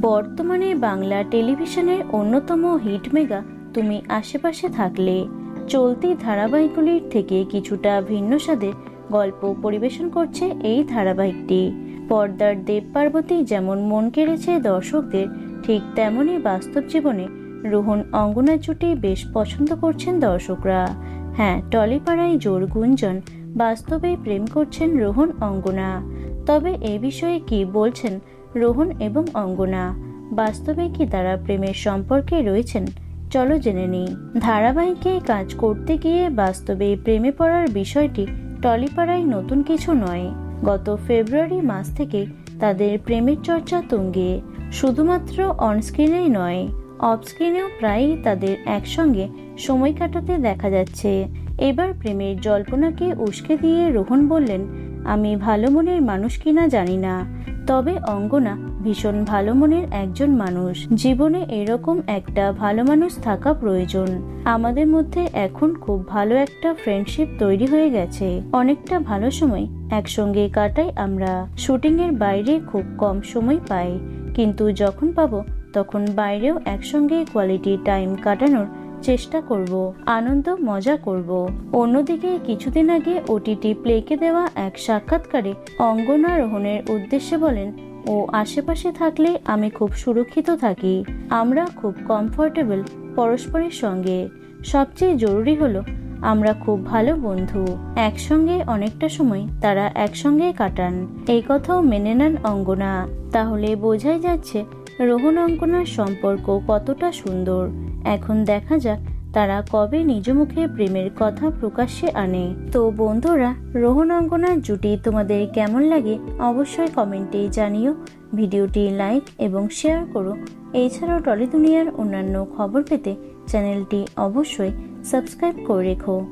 বর্তমানে বাংলা টেলিভিশনের অন্যতম হিট মেগা তুমি আশেপাশে থাকলে। চলতি ধারাবাহিকগুলির থেকে কিছুটা ভিন্ন স্বাদের গল্প পরিবেশন করছে এই ধারাবাহিকটি। পর্দার দেব পার্বতী যেমন মন কেড়েছে দর্শকদের, ঠিক তেমনই বাস্তব জীবনে রোহন অঙ্গনা জুটি বেশ পছন্দ করছেন দর্শকরা। হ্যাঁ টলিপাড়ায় জোর গুঞ্জন বাস্তবে প্রেম করছেন রোহন অঙ্গনা। তবে এ বিষয়ে কি বলছেন রোহন এবং অঙ্গনা। বাস্তবে কি তারা প্রেমের সম্পর্কে রয়েছেন? চলো জেনে নিই। ধারাবাহিকে কাজ করতে গিয়ে বাস্তবে প্রেমে পড়ার বিষয়টি টলিপাড়ায় নতুন কিছু নয়। গত ফেব্রুয়ারি মাস থেকে তাদের প্রেমের চর্চা তুঙ্গে। শুধুমাত্র অনস্ক্রিনেই নয়, অফস্ক্রিনেও প্রায়ই তাদের একসঙ্গে সময় কাটাতে দেখা যাচ্ছে। এবার প্রেমের জল্পনাকে উস্কে দিয়ে রোহন বললেন, আমি ভালো মনের মানুষ কিনা জানি না। তবে অঙ্গনা ভীষণ ভালো মনের একজন মানুষ। জীবনে এরকম একটা ভালো মানুষ থাকা প্রয়োজন। আমাদের মধ্যে এখন খুব ভালো একটা ফ্রেন্ডশিপ তৈরি হয়ে গেছে। অনেকটা ভালো সময় একসঙ্গে কাটাই আমরা। শুটিং এর বাইরে খুব কম সময় পাই। কিন্তু যখন পাবো, তখন বাইরেও একসঙ্গে কোয়ালিটি টাইম কাটানোর চেষ্টা করব, আনন্দ, মজা করব। অন্যদিকে কিছুদিন আগে ওটিটি প্লেকে দেওয়া এক সাক্ষাৎকারে অঙ্গনা রোহনের উদ্দেশ্যে বলেন, ও আশেপাশে থাকলে আমি খুব সুরক্ষিত থাকি। আমরা খুব কমফোর্টেবল পরস্পরের সঙ্গে। সবচেয়ে জরুরি হলো, আমরা খুব ভালো বন্ধু। একসঙ্গে অনেকটা সময় তারা একসঙ্গে কাটান। এই কথাও মেনে নেন অঙ্গনা। তাহলে বোঝাই যাচ্ছে রোহন অঙ্কনার সম্পর্ক কতটা সুন্দর? এখন দেখা যাক তারা কবে নিজ মুখে প্রেমের কথা প্রকাশ্যে আনে। তো বন্ধুরা, রোহন অঙ্কনার জুটি তোমাদের কেমন লাগে অবশ্যই কমেন্টে জানিও। ভিডিওটি লাইক এবং শেয়ার করো। এছাড়াও টলি দুনিয়ার অন্যান্য খবর পেতে চ্যানেলটি অবশ্যই সাবস্ক্রাইব করে রেখো।